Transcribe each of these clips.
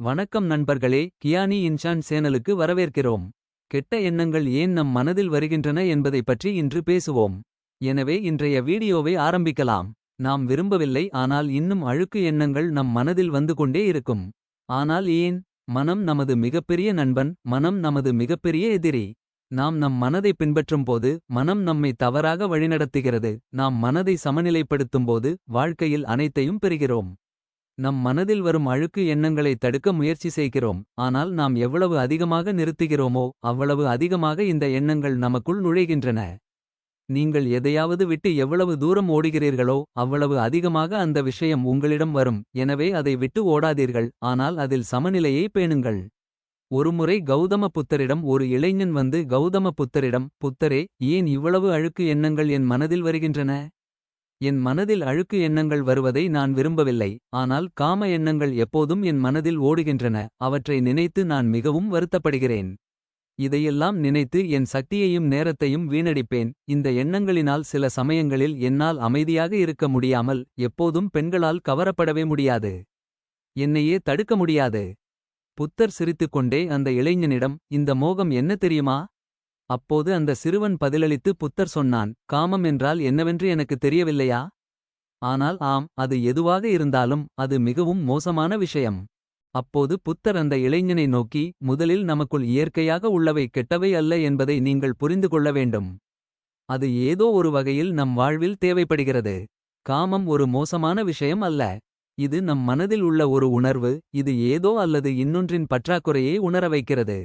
வணக்கம் நண்பர்களே கியானி இன்ஷான் சேனலுக்கு வரவேற்கிறோம். கெட்ட எண்ணங்கள் ஏன் நம் மனதில் வருகின்றன என்பதை பற்றி இன்று பேசுவோம். எனவே இன்றைய வீடியோவை ஆரம்பிக்கலாம். நாம் விரும்பவில்லை ஆனால் இன்னும் அழுக்கு எண்ணங்கள் நம் மனதில் வந்து கொண்டே இருக்கும். ஆனால் ஏன்? மனம் நமது மிகப்பெரிய நண்பன் மனம் நமது மிகப்பெரிய எதிரி. நாம் நம் மனதை பின்பற்றும்போது மனம் நம்மை தவறாக வழிநடத்துகிறது. நாம் மனதை சமநிலைப்படுத்தும்போது வாழ்க்கையில் அனைத்தையும் பெறுகிறோம். நம் மனதில் வரும் அழுக்கு எண்ணங்களை தடுக்க முயற்சி செய்கிறோம். ஆனால் நாம் எவ்வளவு அதிகமாக நிறுத்துகிறோமோ அவ்வளவு அதிகமாக இந்த எண்ணங்கள் நமக்குள் நுழைகின்றன. நீங்கள் எதையாவது விட்டு எவ்வளவு தூரம் ஓடுகிறீர்களோ அவ்வளவு அதிகமாக அந்த விஷயம் உங்களிடம் வரும். எனவே அதை விட்டு ஓடாதீர்கள் ஆனால் அதில் சமநிலையை பேணுங்கள். ஒருமுறை கௌதம புத்தரிடம் ஒரு இளைஞன் வந்து கௌதம புத்தரிடம் புத்தரே ஏன் இவ்வளவு அழுக்கு எண்ணங்கள் என் மனதில் வருகின்றன? என் மனதில் அழுக்கு எண்ணங்கள் வருவதை நான் விரும்பவில்லை ஆனால் காம எண்ணங்கள் எப்போதும் என் மனதில் ஓடுகின்றன அவற்றை நினைத்து நான் மிகவும் வருத்தப்படுகிறேன். இதையெல்லாம் நினைத்து என் சக்தியையும் நேரத்தையும் வீணடிப்பேன் இந்த எண்ணங்களினால் சில சமயங்களில் என்னால் அமைதியாக இருக்க முடியாமல் எப்போதும் பெண்களால் கவரப்படவே முடியாது. என்னையே தடுக்க முடியாது. புத்தர் சிரித்துக்கொண்டே அந்த இளைஞனிடம் இந்த மோகம் என்ன தெரியுமா? அப்போது அந்த சிறுவன் பதிலளித்து புத்தர் சொன்னான் காமம் என்றால் என்னவென்று எனக்கு தெரியவில்லையா? ஆனால் ஆம் அது எதுவாக இருந்தாலும் அது மிகவும் மோசமான விஷயம். அப்போது புத்தர் அந்த இளைஞனை நோக்கி முதலில் நமக்குள் இயற்கையாக உள்ளவை கெட்டவை அல்ல என்பதை நீங்கள் புரிந்து கொள்ள வேண்டும். அது ஏதோ ஒரு வகையில் நம் வாழ்வில் தேவைப்படுகிறது. காமம் ஒரு மோசமான விஷயம் அல்ல. இது நம் மனதில் உள்ள ஒரு உணர்வு இது ஏதோ அல்லது இன்னொன்றின் பற்றாக்குறையை உணர வைக்கிறது.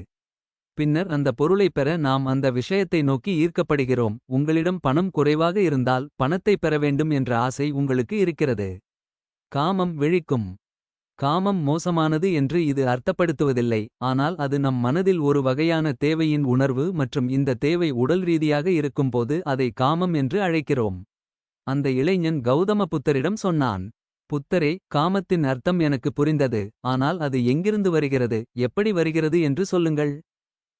பின்னர் அந்த பொருளைப் பெற நாம் அந்த விஷயத்தை நோக்கி ஈர்க்கப்படுகிறோம். உங்களிடம் பணம் குறைவாக இருந்தால் பணத்தை பெற வேண்டும் என்ற ஆசை உங்களுக்கு இருக்கிறது. காமம் விழிக்கும். காமம் மோசமானது என்று இது அர்த்தப்படுத்துவதில்லை. ஆனால் அது நம் மனதில் ஒரு வகையான தேவையின் உணர்வு மற்றும் இந்த தேவை உடல் ரீதியாக இருக்கும்போது அதை காமம் என்று அழைக்கிறோம். அந்த இளைஞன் கௌதம புத்தரிடம் சொன்னான் புத்தரே காமத்தின் அர்த்தம் எனக்கு புரிந்தது. ஆனால் அது எங்கிருந்து வருகிறது? எப்படி வருகிறது என்று சொல்லுங்கள்.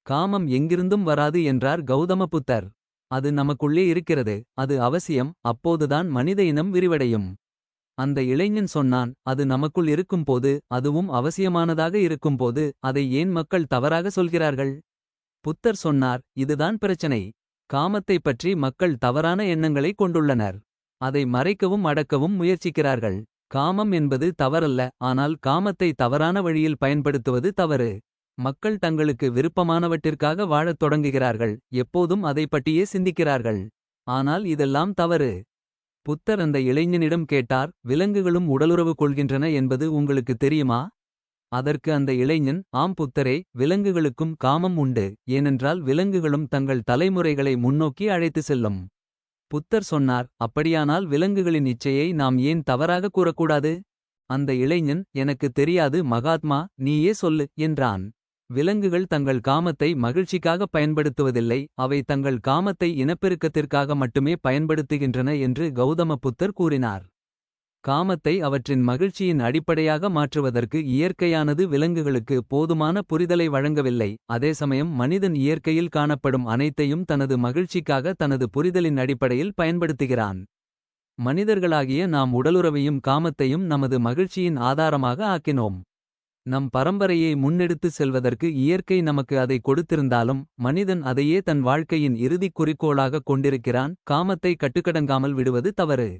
காமம் எங்கிருந்தும் வராது என்றார் கௌதம புத்தர் அது நமக்குள்ளே இருக்கிறது அது அவசியம் அப்போதுதான் மனித இனம் விரிவடையும். அந்த இளைஞன் சொன்னான் அது நமக்குள் இருக்கும்போது அதுவும் அவசியமானதாக இருக்கும்போது அதை ஏன் மக்கள் தவறாக சொல்கிறார்கள்? புத்தர் சொன்னார் இதுதான் பிரச்சனை. காமத்தைப் பற்றி மக்கள் தவறான எண்ணங்களை கொண்டுள்ளனர். அதை மறைக்கவும் அடக்கவும் முயற்சிக்கிறார்கள். காமம் என்பது தவறல்ல ஆனால் காமத்தை தவறான வழியில் பயன்படுத்துவது தவறு. மக்கள் தங்களுக்கு விருப்பமானவற்றிற்காக வாழத் தொடங்குகிறார்கள் எப்போதும் அதை பற்றியே சிந்திக்கிறார்கள். ஆனால் இதெல்லாம் தவறு. புத்தர் அந்த இளைஞனிடம் கேட்டார் விலங்குகளும் உடலுறவு கொள்கின்றன என்பது உங்களுக்கு தெரியுமா? அதற்கு அந்த இளைஞன் ஆம் புத்தரே விலங்குகளுக்கும் காமம் உண்டு ஏனென்றால் விலங்குகளும் தங்கள் தலைமுறைகளை முன்னோக்கி அழைத்து செல்லும். புத்தர் சொன்னார் அப்படியானால் விலங்குகளின் இச்சையை நாம் ஏன் தவறாக கூறக்கூடாது? அந்த இளைஞன் எனக்கு தெரியாது மகாத்மா நீயே சொல்லு என்றான். விலங்குகள் தங்கள் காமத்தை மகிழ்ச்சிக்காக பயன்படுத்துவதில்லை அவை தங்கள் காமத்தை இனப்பெருக்கத்திற்காக மட்டுமே பயன்படுத்துகின்றன என்று கௌதம புத்தர் கூறினார். காமத்தை அவற்றின் மகிழ்ச்சியின் அடிப்படையாக மாற்றுவதற்கு இயற்கையானது விலங்குகளுக்கு போதுமான புரிதலை வழங்கவில்லை அதே சமயம் மனிதன் இயற்கையில் காணப்படும் அனைத்தையும் தனது மகிழ்ச்சிக்காக தனது புரிதலின் அடிப்படையில் பயன்படுத்துகிறான். மனிதர்களாகிய நாம் உடலுறவையும் காமத்தையும் நமது மகிழ்ச்சியின் ஆதாரமாக ஆக்கினோம். நம் பரம்பரையை முன்னெடுத்து செல்வதற்கு இயற்கை நமக்கு அதை கொடுத்திருந்தாலும் மனிதன் அதையே தன் வாழ்க்கையின் இறுதிக் குறிக்கோளாக கொண்டிருக்கிறான் காமத்தை கட்டுக்கடங்காமல் விடுவது தவறு.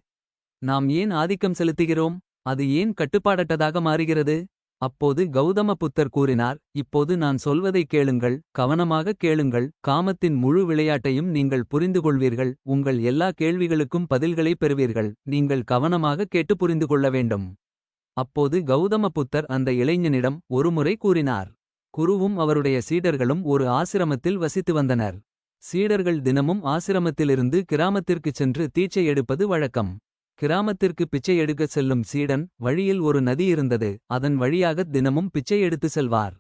நாம் ஏன் ஆதிக்கம் செலுத்துகிறோம்? அது ஏன் கட்டுப்பாடற்றதாக மாறுகிறது? அப்போது கௌதம புத்தர் கூறினார் இப்போது நான் சொல்வதை கேளுங்கள் கவனமாக கேளுங்கள் காமத்தின் முழு விளையாட்டையும் நீங்கள் புரிந்து கொள்வீர்கள் உங்கள் எல்லா கேள்விகளுக்கும் பதில்களை பெறுவீர்கள் நீங்கள் கவனமாக கேட்டு புரிந்து கொள்ள வேண்டும். அப்போது கௌதம புத்தர் அந்த இளைஞனிடம் ஒருமுறை கூறினார். குருவும் அவருடைய சீடர்களும் ஒரு ஆசிரமத்தில் வசித்து வந்தனர். சீடர்கள் தினமும் ஆசிரமத்திலிருந்து கிராமத்திற்குச் சென்று தீட்சை எடுப்பது வழக்கம். கிராமத்திற்கு பிச்சை எடுக்கச் செல்லும் சீடன் வழியில் ஒரு நதி இருந்தது அதன் வழியாகத் தினமும் பிச்சை எடுத்து செல்வார்.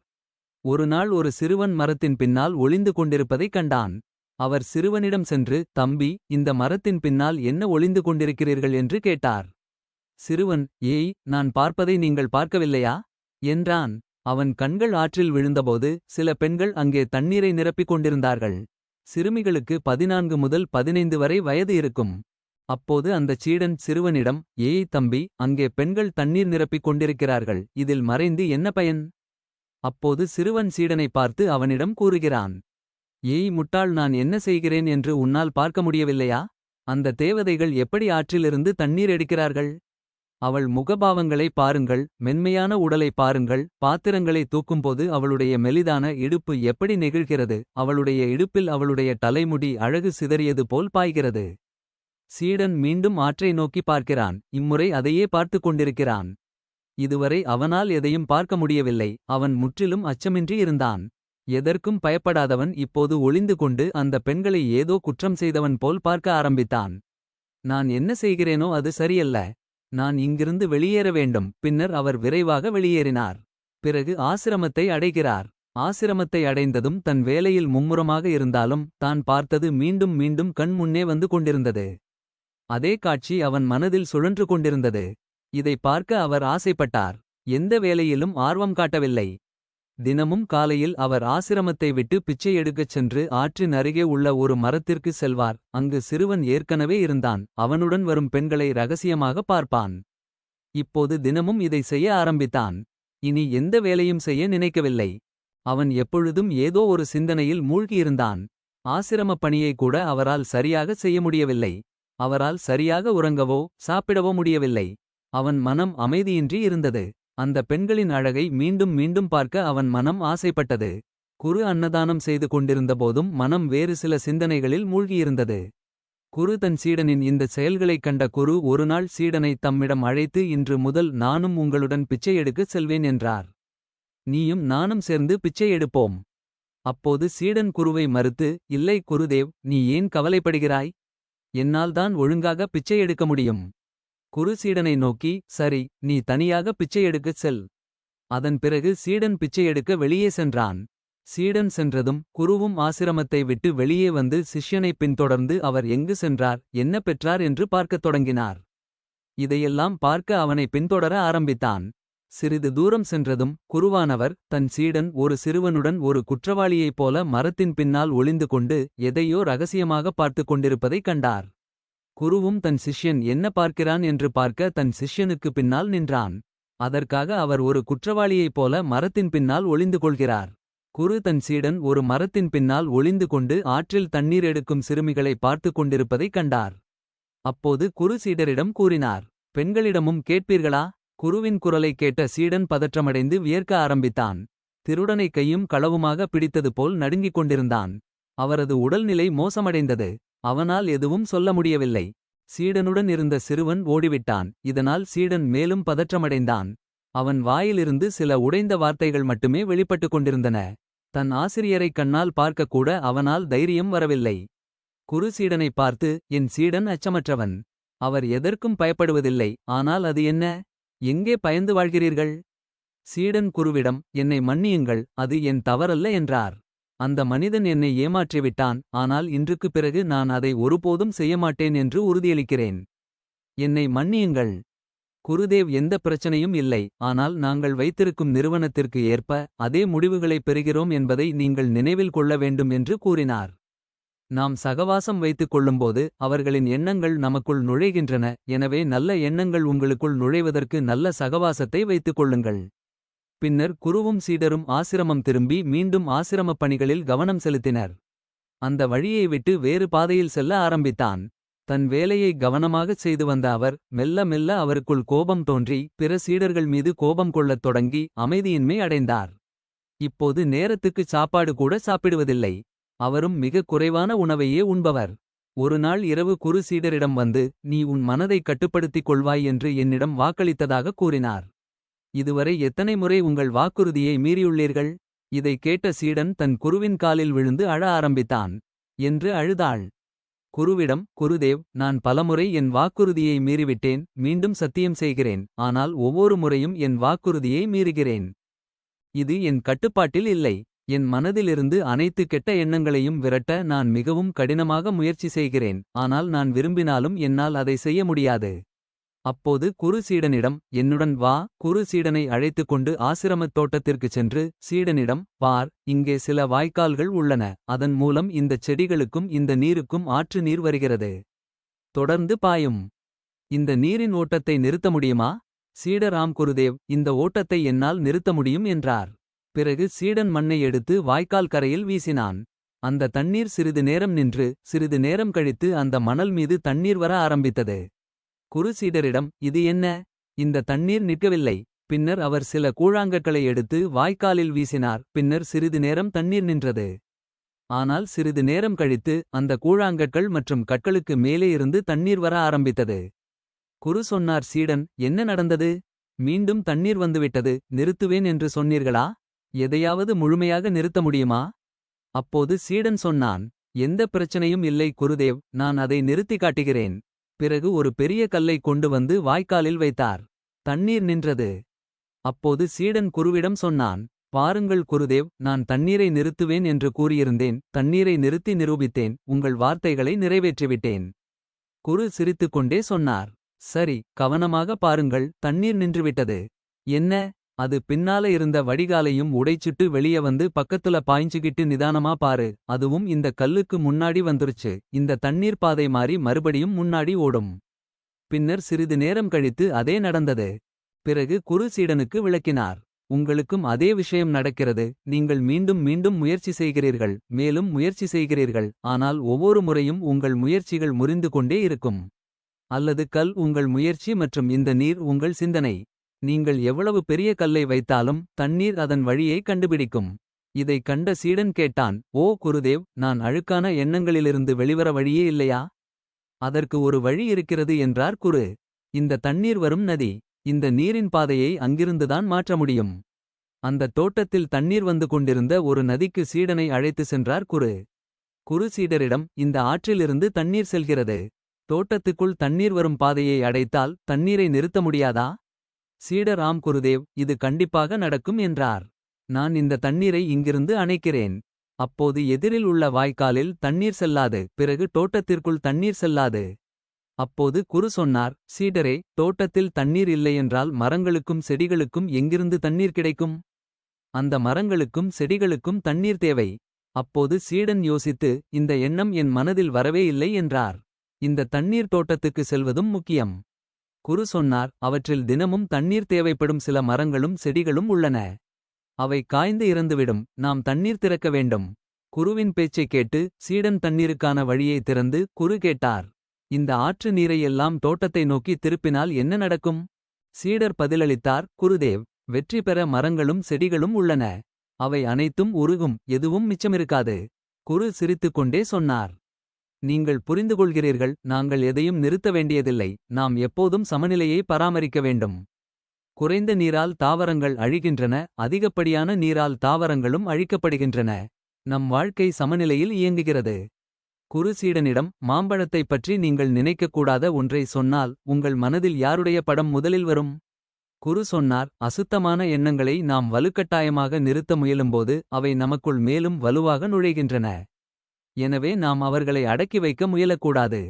ஒரு நாள் ஒரு சிறுவன் மரத்தின் பின்னால் ஒளிந்து கொண்டிருப்பதைக் கண்டான். அவர் சிறுவனிடம் சென்று தம்பி இந்த மரத்தின் பின்னால் என்ன ஒளிந்து கொண்டிருக்கிறீர்கள்? என்று கேட்டார். சிறுவன் ஏய் நான் பார்ப்பதை நீங்கள் பார்க்கவில்லையா? என்றான். அவன் கண்கள் ஆற்றில் விழுந்தபோது சில பெண்கள் அங்கே தண்ணீரை நிரப்பிக் கொண்டிருந்தார்கள். சிறுமிகளுக்கு பதினான்கு முதல் பதினைந்து வரை வயது இருக்கும். அப்போது அந்தச் சீடன் சிறுவனிடம் ஏய் தம்பி அங்கே பெண்கள் தண்ணீர் நிரப்பிக் கொண்டிருக்கிறார்கள். இதில் மறைந்து என்ன பயன்? அப்போது சிறுவன் சீடனை பார்த்து அவனிடம் கூறுகிறான் ஏய் முட்டாள் நான் என்ன செய்கிறேன் என்று உன்னால் பார்க்க முடியவில்லையா? அந்த தேவதைகள் எப்படி ஆற்றிலிருந்து தண்ணீர் எடுக்கிறார்கள்? அவள் முகபாவங்களை பாருங்கள் மென்மையான உடலை பாருங்கள் பாத்திரங்களை தூக்கும்போது அவளுடைய மெலிதான இடுப்பு எப்படி நெகிழ்கிறது அவளுடைய இடுப்பில் அவளுடைய தலைமுடி அழகு சிதறியது போல் பாய்கிறது. சீடன் மீண்டும் ஆற்றை நோக்கி பார்க்கிறான் இம்முறை அதையே பார்த்து கொண்டிருக்கிறான். இதுவரை அவனால் எதையும் பார்க்க முடியவில்லை அவன் முற்றிலும் அச்சமின்றி இருந்தான். எதற்கும் பயப்படாதவன் இப்போது ஒளிந்து கொண்டு அந்த பெண்களை ஏதோ குற்றம் செய்தவன் போல் பார்க்க ஆரம்பித்தான். நான் என்ன செய்கிறேனோ அது சரியல்ல. நான் இங்கிருந்து வெளியேற வேண்டும். பின்னர் அவர் விரைவாக வெளியேறினார். பிறகு ஆசிரமத்தை அடைகிறார். ஆசிரமத்தை அடைந்ததும் தன் வேலையில் மும்முரமாக இருந்தாலும் தான் பார்த்தது மீண்டும் மீண்டும் கண் முன்னே வந்து கொண்டிருந்தது. அதே காட்சி அவன் மனதில் சுழன்று கொண்டிருந்தது. இதை பார்க்க அவர் ஆசைப்பட்டார். எந்த வேலையிலும் ஆர்வம் காட்டவில்லை. தினமும் காலையில் அவர் ஆசிரமத்தை விட்டு பிச்சை எடுக்கச் சென்று ஆற்றின் அருகே உள்ள ஒரு மரத்திற்கு செல்வார். அங்கு சிறுவன் ஏற்கனவே இருந்தான். அவனுடன் வரும் பெண்களை ரகசியமாக பார்ப்பான். இப்போது தினமும் இதை செய்ய ஆரம்பித்தான். இனி எந்த வேலையும் செய்ய நினைக்கவில்லை. அவன் எப்பொழுதும் ஏதோ ஒரு சிந்தனையில் மூழ்கியிருந்தான். ஆசிரமப் பணியை கூட அவரால் சரியாக செய்ய முடியவில்லை. அவரால் சரியாக உறங்கவோ சாப்பிடவோ முடியவில்லை. அவன் மனம் அமைதியின்றி இருந்தது. அந்த பெண்களின் அழகை மீண்டும் மீண்டும் பார்க்க அவன் மனம் ஆசைப்பட்டது. குரு அன்னதானம் செய்து கொண்டிருந்தபோதும் மனம் வேறு சில சிந்தனைகளில் மூழ்கியிருந்தது. குரு தன் சீடனின் இந்த செயல்களைக் கண்ட குரு ஒருநாள் சீடனை தம்மிடம் அழைத்து இன்று முதல் நானும் உங்களுடன் பிச்சை எடுக்கச் செல்வேன் என்றார். நீயும் நானும் சேர்ந்து பிச்சை எடுப்போம். அப்போது சீடன் குருவை மறுத்து இல்லை குருதேவ் நீ ஏன் கவலைப்படுகிறாய்? என்னால்தான் ஒழுங்காக பிச்சை எடுக்க முடியும். குரு சீடனை நோக்கி சரி நீ தனியாக பிச்சை எடுக்கச் செல். அதன் பிறகு சீடன் பிச்சை எடுக்க வெளியே சென்றான். சீடன் சென்றதும் குருவும் ஆசிரமத்தை விட்டு வெளியே வந்து சிஷ்யனைப் பின்தொடர்ந்து அவர் எங்கு சென்றார் என்ன பெற்றார் என்று பார்க்கத் தொடங்கினார். இதையெல்லாம் பார்க்க அவனை பின்தொடர ஆரம்பித்தான். சிறிது தூரம் சென்றதும் குருவானவர் தன் சீடன் ஒரு சிறுவனுடன் ஒரு குற்றவாளியைப் போல மரத்தின் பின்னால் ஒளிந்து கொண்டு எதையோ ரகசியமாக பார்த்துக் கொண்டிருப்பதைக் கண்டார். குருவும் தன் சிஷ்யன் என்ன பார்க்கிறான் என்று பார்க்க தன் சிஷ்யனுக்கு பின்னால் நின்றான். அதற்காக அவர் ஒரு குற்றவாளியைப் போல மரத்தின் பின்னால் ஒளிந்து கொள்கிறார். குரு தன் சீடன் ஒரு மரத்தின் பின்னால் ஒளிந்து கொண்டு ஆற்றில் தண்ணீர் எடுக்கும் சிறுமிகளை பார்த்துக் கொண்டிருப்பதைக் கண்டார். அப்போது குரு சீடரிடம் கூறினார் பெண்களிடமும் கேட்பீர்களா? குருவின் குரலை கேட்ட சீடன் பதற்றமடைந்து வியர்க்க ஆரம்பித்தான். திருடனை கையும் களவுமாக பிடித்தது போல் நடுங்கிக் கொண்டிருந்தான். அவரது உடல்நிலை மோசமடைந்தது. அவனால் எதுவும் சொல்ல முடியவில்லை. சீடனுடன் இருந்த சிறுவன் ஓடிவிட்டான். இதனால் சீடன் மேலும் பதற்றமடைந்தான். அவன் வாயிலிருந்து சில உடைந்த வார்த்தைகள் மட்டுமே வெளிப்பட்டுக் கொண்டிருந்தன. தன் ஆசிரியரைக் கண்ணால் பார்க்கக்கூட அவனால் தைரியம் வரவில்லை. குரு சீடனை பார்த்து என் சீடன் அச்சமற்றவன். அவர் எதற்கும் பயப்படுவதில்லை. ஆனால் அது என்ன? எங்கே பயந்து வாழ்கிறீர்கள்? சீடன் குருவிடம் என்னை மன்னியுங்கள். அது என் தவறல்ல என்றார். அந்த மனிதன் என்னை ஏமாற்றிவிட்டான் ஆனால் இன்றுக்குப் பிறகு நான் அதை ஒருபோதும் செய்யமாட்டேன் என்று உறுதியளிக்கிறேன். என்னை மன்னியுங்கள். குருதேவ் எந்த பிரச்சனையும் இல்லை ஆனால் நாங்கள் வைத்திருக்கும் நிறுவனத்திற்கு ஏற்ப அதே முடிவுகளைப் பெறுகிறோம் என்பதை நீங்கள் நினைவில் கொள்ள வேண்டும் என்று கூறினார். நாம் சகவாசம் வைத்துக் கொள்ளும்போது அவர்களின் எண்ணங்கள் நமக்குள் நுழைகின்றன எனவே நல்ல எண்ணங்கள் உங்களுக்குள் நுழைவதற்கு நல்ல சகவாசத்தை வைத்துக் கொள்ளுங்கள். பின்னர் குருவும் சீடரும் ஆசிரமம் திரும்பி மீண்டும் ஆசிரமப் பணிகளில் கவனம் செலுத்தினர். அந்த வழியை விட்டு வேறு பாதையில் செல்ல ஆரம்பித்தான். தன் வேலையை கவனமாகச் செய்து வந்த அவர் மெல்ல மெல்ல அவருக்குள் கோபம் தோன்றி பிற சீடர்கள் மீது கோபம் கொள்ளத் தொடங்கி அமைதியின்மை அடைந்தார். இப்போது நேரத்துக்குச் சாப்பாடு கூட சாப்பிடுவதில்லை. அவரும் மிக குறைவான உணவையே உண்பவர். ஒருநாள் இரவு குரு சீடரிடம் வந்து நீ உன் மனதைக் கட்டுப்படுத்திக் கொள்வாய் என்று என்னிடம் வாக்களித்ததாக கூறினார். இதுவரை எத்தனை முறை உங்கள் வாக்குறுதியை மீறியுள்ளீர்கள்? இதை கேட்ட சீடன் தன் குருவின் காலில் விழுந்து அழ ஆரம்பித்தான். என்று அழுதாள். குருவிடம் குருதேவ் நான் பலமுறை என் வாக்குறுதியை மீறிவிட்டேன் மீண்டும் சத்தியம் செய்கிறேன் ஆனால் ஒவ்வொரு முறையும் என் வாக்குறுதியை மீறுகிறேன். இது என் கட்டுப்பாட்டில் இல்லை. என் மனதிலிருந்து அனைத்து கெட்ட எண்ணங்களையும் விரட்ட நான் மிகவும் கடினமாக முயற்சி செய்கிறேன் ஆனால் நான் விரும்பினாலும் என்னால் அதை செய்ய முடியாது. அப்போது குரு சீடனிடம் என்னுடன் வா. குரு சீடனை அழைத்துக் கொண்டு ஆசிரமத் தோட்டத்திற்குச் சென்று சீடனிடம் பார் இங்கே சில வாய்க்கால்கள் உள்ளன. அதன் மூலம் இந்தச் செடிகளுக்கும் இந்த நீருக்கும் ஆற்று நீர் வருகிறது. தொடர்ந்து பாயும். இந்த நீரின் ஓட்டத்தை நிறுத்த முடியுமா? சீடராம் குருதேவ். இந்த ஓட்டத்தை என்னால் நிறுத்த முடியும் என்றார். பிறகு சீடன் மண்ணை எடுத்து வாய்க்கால் கரையில் வீசினான். அந்த தண்ணீர் சிறிது நேரம் நின்று சிறிது நேரம் கழித்து அந்த மணல் மீது தண்ணீர் வர ஆரம்பித்தது. குரு சீடரிடம் இது என்ன? இந்த தண்ணீர் நிற்கவில்லை. பின்னர் அவர் சில கூழாங்கற்களை எடுத்து வாய்க்காலில் வீசினார். பின்னர் சிறிது நேரம் தண்ணீர் நின்றது. ஆனால் சிறிது நேரம் கழித்து அந்த கூழாங்கற்கள் மற்றும் கற்களுக்கு மேலே இருந்து தண்ணீர் வர ஆரம்பித்தது. குரு சொன்னார் சீடன் என்ன நடந்தது? மீண்டும் தண்ணீர் வந்துவிட்டது. நிறுத்துவேன் என்று சொன்னீர்களா? எதையாவது முழுமையாக நிறுத்த முடியுமா? அப்போது சீடன் சொன்னான் எந்த பிரச்சனையும் இல்லை குருதேவ். நான் அதை நிறுத்தி காட்டுகிறேன். பிறகு ஒரு பெரிய கல்லை கொண்டு வந்து வாய்க்காலில் வைத்தார். தண்ணீர் நின்றது. அப்போது சீடன் குருவிடம் சொன்னான் பாருங்கள் குருதேவ் நான் தண்ணீரை நிறுத்துவேன் என்று கூறியிருந்தேன் தண்ணீரை நிறுத்தி நிரூபித்தேன் உங்கள் வார்த்தைகளை நிறைவேற்றிவிட்டேன். குரு சிரித்துக்கொண்டே சொன்னார் சரி கவனமாக பாருங்கள் தண்ணீர் நின்றுவிட்டது. என்ன? அது பின்னால இருந்த வடிகாலையும் உடைச்சிட்டு வெளிய வந்து பக்கத்துல பாய்ஞ்சுகிட்டு நிதானமா பாரு. அதுவும் இந்த கல்லுக்கு முன்னாடி வந்துருச்சு. இந்த தண்ணீர் பாதை மாறி மறுபடியும் முன்னாடி ஓடும். பின்னர் சிறிது நேரம் கழித்து அதே நடந்தது. பிறகு குரு சீடனுக்கு விளக்கினார். உங்களுக்கும் அதே விஷயம் நடக்கிறது. நீங்கள் மீண்டும் மீண்டும் முயற்சி செய்கிறீர்கள். மேலும் முயற்சி செய்கிறீர்கள். ஆனால் ஒவ்வொரு முறையும் உங்கள் முயற்சிகள் முறிந்து கொண்டே இருக்கும். அல்லது கல் உங்கள் முயற்சி மற்றும் இந்த நீர் உங்கள் சிந்தனை. நீங்கள் எவ்வளவு பெரிய கல்லை வைத்தாலும் தண்ணீர் அதன் வழியை கண்டுபிடிக்கும். இதை கண்ட சீடன் கேட்டான் ஓ குருதேவ் நான் அழுக்கான எண்ணங்களிலிருந்து வெளிவர வழியே இல்லையா? அதற்கு ஒரு வழி இருக்கிறது என்றார் குரு. இந்த தண்ணீர் வரும் நதி இந்த நீரின் பாதையை அங்கிருந்துதான் மாற்ற முடியும். அந்த தோட்டத்தில் தண்ணீர் வந்து கொண்டிருந்த ஒரு நதிக்கு சீடனை அழைத்து சென்றார் குரு. குரு சீடரிடம் இந்த ஆற்றிலிருந்து தண்ணீர் செல்கிறது. தோட்டத்துக்குள் தண்ணீர் வரும் பாதையை அடைத்தால் தண்ணீரை நிறுத்த முடியாதா? சீட ராம் குருதேவ் இது கண்டிப்பாக நடக்கும் என்றார். நான் இந்த தண்ணீரை இங்கிருந்து அணைக்கிறேன். அப்போது எதிரில் உள்ள வாய்க்காலில் தண்ணீர் செல்லாது பிறகு தோட்டத்திற்குள் தண்ணீர் செல்லாது. அப்போது குரு சொன்னார் சீடரே தோட்டத்தில் தண்ணீர் இல்லையென்றால் மரங்களுக்கும் செடிகளுக்கும் எங்கிருந்து தண்ணீர் கிடைக்கும்? அந்த மரங்களுக்கும் செடிகளுக்கும் தண்ணீர் தேவை. அப்போது சீடன் யோசித்து இந்த எண்ணம் என் மனதில் வரவே இல்லை என்றார். இந்த தண்ணீர் தோட்டத்துக்கு செல்வதும் முக்கியம். குரு சொன்னார் அவற்றில் தினமும் தண்ணீர் தேவைப்படும் சில மரங்களும் செடிகளும் உள்ளன. அவை காய்ந்து இறந்துவிடும் நாம் தண்ணீர் திறக்க வேண்டும். குருவின் பேச்சைக் கேட்டு சீடன் தண்ணீருக்கான வழியை திறந்து குரு கேட்டார். இந்த ஆற்று நீரை எல்லாம் தோட்டத்தை நோக்கி திருப்பினால் என்ன நடக்கும்? சீடர் பதிலளித்தார் குருதேவ் வெற்றி பெற மரங்களும் செடிகளும் உள்ளன. அவை அனைத்தும் உருகும் எதுவும் மிச்சமிருக்காது. குரு சிரித்துக்கொண்டே சொன்னார். நீங்கள் புரிந்துகொள்கிறீர்கள் நாங்கள் எதையும் நிறுத்த வேண்டியதில்லை நாம் எப்போதும் சமநிலையை பராமரிக்க வேண்டும். குறைந்த நீரால் தாவரங்கள் அழிகின்றன அதிகப்படியான நீரால் தாவரங்களும் அழிக்கப்படுகின்றன. நம் வாழ்க்கை சமநிலையில் இயங்குகிறது. குரு சீடனிடம் மாம்பழத்தைப் பற்றி நீங்கள் நினைக்கக்கூடாத ஒன்றை சொன்னால் உங்கள் மனதில் யாருடைய படம் முதலில் வரும்? குரு சொன்னார் அசுத்தமான எண்ணங்களை நாம் வலுக்கட்டாயமாக நிறுத்த முயலும்போது அவை நமக்குள் மேலும் வலுவாக நுழைகின்றன. எனவே நாம் அவர்களை அடக்கி வைக்க முயலக்கூடாது.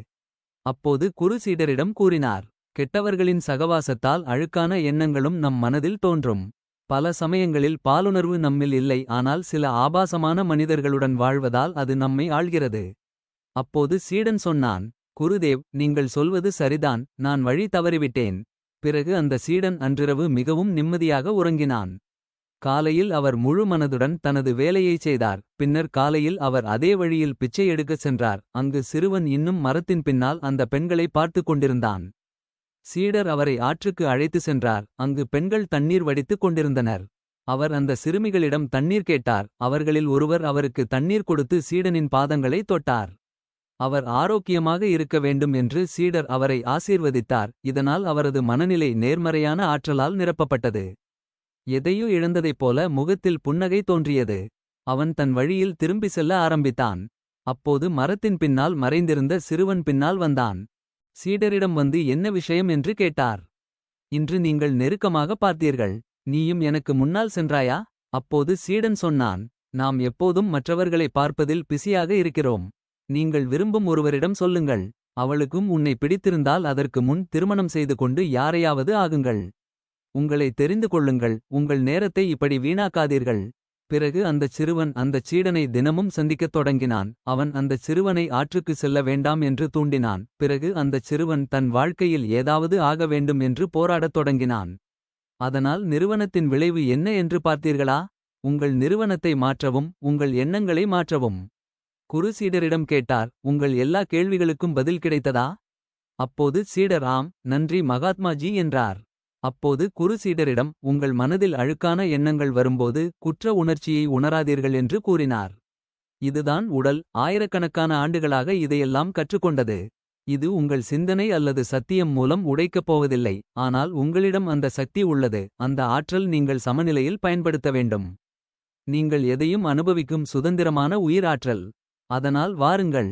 அப்போது குரு சீடரிடம் கூறினார் கெட்டவர்களின் சகவாசத்தால் அழுக்கான எண்ணங்களும் நம் மனதில் தோன்றும். பல சமயங்களில் பாலுணர்வு நம்மில் இல்லை ஆனால் சில ஆபாசமான மனிதர்களுடன் வாழ்வதால் அது நம்மை ஆள்கிறது. அப்போது சீடன் சொன்னான் குருதேவ் நீங்கள் சொல்வது சரிதான் நான் வழி தவறிவிட்டேன். பிறகு அந்த சீடன் அன்றிரவு மிகவும் நிம்மதியாக உறங்கினான். காலையில் அவர் முழு மனதுடன் தனது வேலையைச் செய்தார். பின்னர் காலையில் அவர் அதே வழியில் பிச்சை எடுக்கச் சென்றார். அங்கு சிறுவன் இன்னும் மரத்தின் பின்னால் அந்த பெண்களை பார்த்து கொண்டிருந்தான். சீடர் அவரை ஆற்றுக்கு அழைத்து சென்றார். அங்கு பெண்கள் தண்ணீர் வடித்துக் கொண்டிருந்தனர். அவர் அந்த சிறுமிகளிடம் தண்ணீர் கேட்டார். அவர்களில் ஒருவர் அவருக்கு தண்ணீர் கொடுத்து சீடனின் பாதங்களை தொட்டார். அவர் ஆரோக்கியமாக இருக்க வேண்டும் என்று சீடர் அவரை ஆசீர்வதித்தார். இதனால் அவரது மனநிலை நேர்மறையான ஆற்றலால் நிரப்பப்பட்டது. எதையோ இழந்ததைப் போல முகத்தில் புன்னகை தோன்றியது. அவன் தன் வழியில் திரும்பி செல்ல ஆரம்பித்தான். அப்போது மரத்தின் பின்னால் மறைந்திருந்த சிறுவன் பின்னால் வந்தான். சீடரிடம் வந்து என்ன விஷயம் என்று கேட்டார். இன்று நீங்கள் நெருக்கமாக பார்த்தீர்கள். நீயும் எனக்கு முன்னால் சென்றாயா? அப்போது சீடன் சொன்னான். நாம் எப்போதும் மற்றவர்களை பார்ப்பதில் பிஸியாக இருக்கிறோம். நீங்கள் விரும்பும் ஒருவரிடம் சொல்லுங்கள். அவளுக்கும் உன்னை பிடித்திருந்தால் அதற்கு முன் திருமணம் செய்து கொண்டு யாரையாவது ஆகுங்கள். உங்களை தெரிந்து கொள்ளுங்கள் உங்கள் நேரத்தை இப்படி வீணாக்காதீர்கள் பிறகு அந்தச் சிறுவன் அந்தச் சீடனை தினமும் சந்திக்கத் தொடங்கினான் அவன் அந்தச் சிறுவனை ஆற்றுக்கு செல்ல வேண்டாம் என்று தூண்டினான் பிறகு அந்தச் சிறுவன் தன் வாழ்க்கையில் ஏதாவது ஆக வேண்டும் என்று போராடத் தொடங்கினான் அதனால் நிறுவனத்தின் விளைவு என்ன என்று பார்த்தீர்களா உங்கள் நிறுவனத்தை மாற்றவும் உங்கள் எண்ணங்களை மாற்றவும். குரு சீடரிடம் கேட்டார் உங்கள் எல்லா கேள்விகளுக்கும் பதில் கிடைத்ததா. அப்போது சீடர் ஆம் நன்றி மகாத்மாஜி என்றார். அப்போது குருசீடரிடம் உங்கள் மனதில் அழுக்கான எண்ணங்கள் வரும்போது. குற்ற உணர்ச்சியை உணராதீர்கள் என்று கூறினார். இதுதான் உடல் ஆயிரக்கணக்கான ஆண்டுகளாக இதையெல்லாம் கற்றுக்கொண்டது. இது உங்கள் சிந்தனை அல்லது சத்தியம் மூலம் உடைக்கப் போவதில்லை. ஆனால் உங்களிடம் அந்த சக்தி உள்ளது அந்த ஆற்றல் நீங்கள் சமநிலையில் பயன்படுத்த வேண்டும். நீங்கள் எதையும் அனுபவிக்கும் சுதந்திரமான உயிர் ஆற்றல். அதனால் வாருங்கள்.